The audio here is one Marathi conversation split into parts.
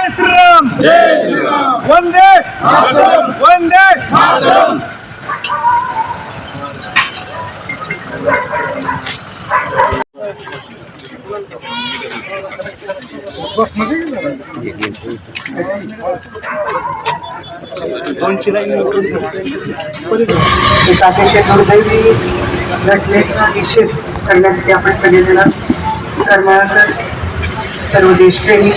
जय श्रीराम। जय श्रीराम। वंदे मातरम. वंदे मातरम। एक अतिशय दुर्दैवी घटनेचा निषेध करण्यासाठी आपण सगळेजण करमाळकर सर्व देशप्रेमी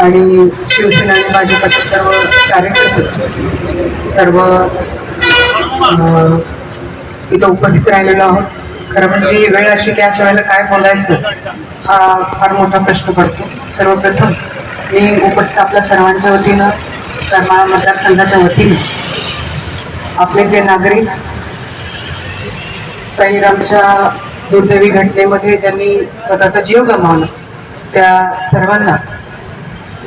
आणि शिवसेना आणि भाजपाचे सर्व कार्यकर्ते सर्व इथं उपस्थित राहिलेलो आहोत. खरं म्हणजे ही वेळ अशी की अशा वेळेला काय बोलायचं हा फार मोठा प्रश्न पडतो. सर्वप्रथम मी उपस्थित आपल्या सर्वांच्या वतीनं करमाळा मतदारसंघाच्या वतीनं आपले जे नागरिक पहिरामच्या दुर्दैवी घटनेमध्ये ज्यांनी स्वतःचा जीव गमावला त्या सर्वांना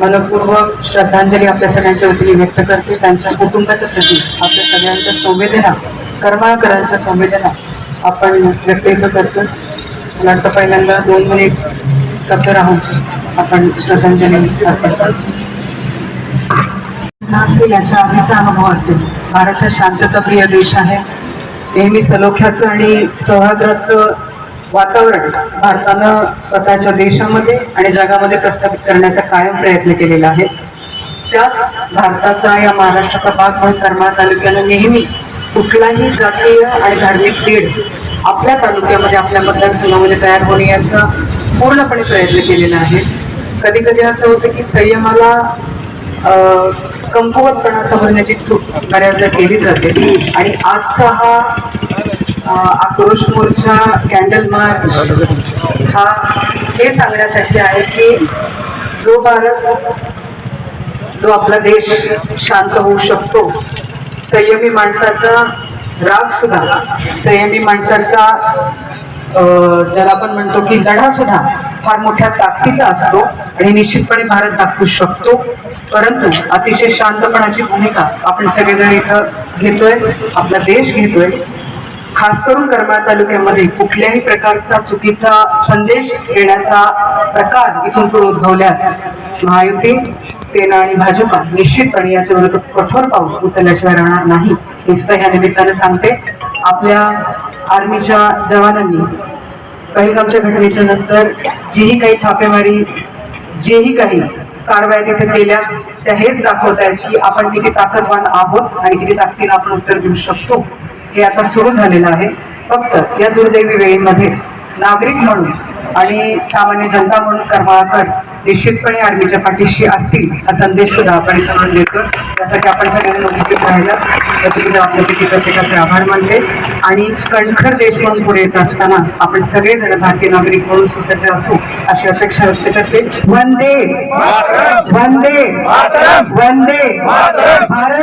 मनपूर्वक श्रद्धांजली आपल्या सगळ्यांच्या वतीने व्यक्त करते. त्यांच्या कुटुंबाच्या प्रती आपल्या सगळ्यांच्या संवेदना करमाळकरांच्या संवेदना आपण व्यक्त इथं करतो. मला वाटतं पहिल्यांदा दोन मिनिट स्तब्ध राहून आपण श्रद्धांजली अर्पण करतो असेल याच्या आधीचा अनुभव असेल. भारत हा शांतताप्रिय देश आहे. नेहमी सलोख्याचं आणि सौहार्दाचं वातावरण भारतानं स्वतःच्या देशामध्ये आणि जगामध्ये प्रस्थापित करण्याचा कायम प्रयत्न केलेला आहे. त्याच भारताचा या महाराष्ट्राचा भाग म्हणून करमाळ तालुक्यानं नेहमी कुठलाही जातीय आणि धार्मिक पीढ आपल्या तालुक्यामध्ये आपल्या मतदारसंघामध्ये तयार होणे याचा पूर्णपणे प्रयत्न केलेला आहे. कधी कधी असं होतं की संयमाला कमकुवतपणा समजण्याची चूक बऱ्याचदा केली जाते. आणि आजचा हा आक्रोश मोर्चा कॅन्डल मार्च हा हे सांगण्यासाठी आहे की जो भारत जो आपला देश शांत होऊ शकतो संयमी माणसाचा राग सुद्धा संयमी माणसाचा अं, ज्याला आपण म्हणतो की लढा सुद्धा फार मोठ्या ताकदीचा असतो आणि निश्चितपणे भारत दाखवू शकतो. परंतु अतिशय शांतपणाची भूमिका आपण सगळेजण इथं घेतोय आपला देश घेतोय. खास करून करमाळ तालुक्यामध्ये कुठल्याही प्रकारचा चुकीचा संदेश देण्याचा प्रकार इथून पुढे उद्भवल्यास महायुती सेना आणि भाजपा निश्चितपणे याच्या विरुद्ध कठोर पाऊल उचलल्याशिवाय राहणार नाही. हे सुद्धा या निमित्तानं सांगते. आपल्या आर्मीच्या जवानांनी पहिलगामच्या घटनेच्या नंतर जीही काही छापेमारी जेही काही कारवाया तिथे केल्या त्या हेच दाखवत आहेत की आपण किती ताकदवान आहोत आणि किती ताकदीनं आपण उत्तर देऊ शकतो. हे आता सुरू झालेलं आहे. फक्त या दुर्दैवी वेळेमध्ये नागरिक म्हणून आणि सामान्य जनता म्हणून करमाळकर निश्चितपणे आर्मीच्या पाठीशी असतील हा संदेश सुद्धा आपण इथं म्हणून देतो. त्यासाठी आपण सगळ्यांनी उपस्थित राहिलं त्याच्याबद्दल आपल्या किती प्रत्येकाचे आभार मानते. आणि कणखर देश म्हणून पुढे येत असताना आपण सगळेजण भारतीय नागरिक म्हणून सुसज्ज असू अशी अपेक्षा व्यक्त करते. वंदे वंदे वंदे भारत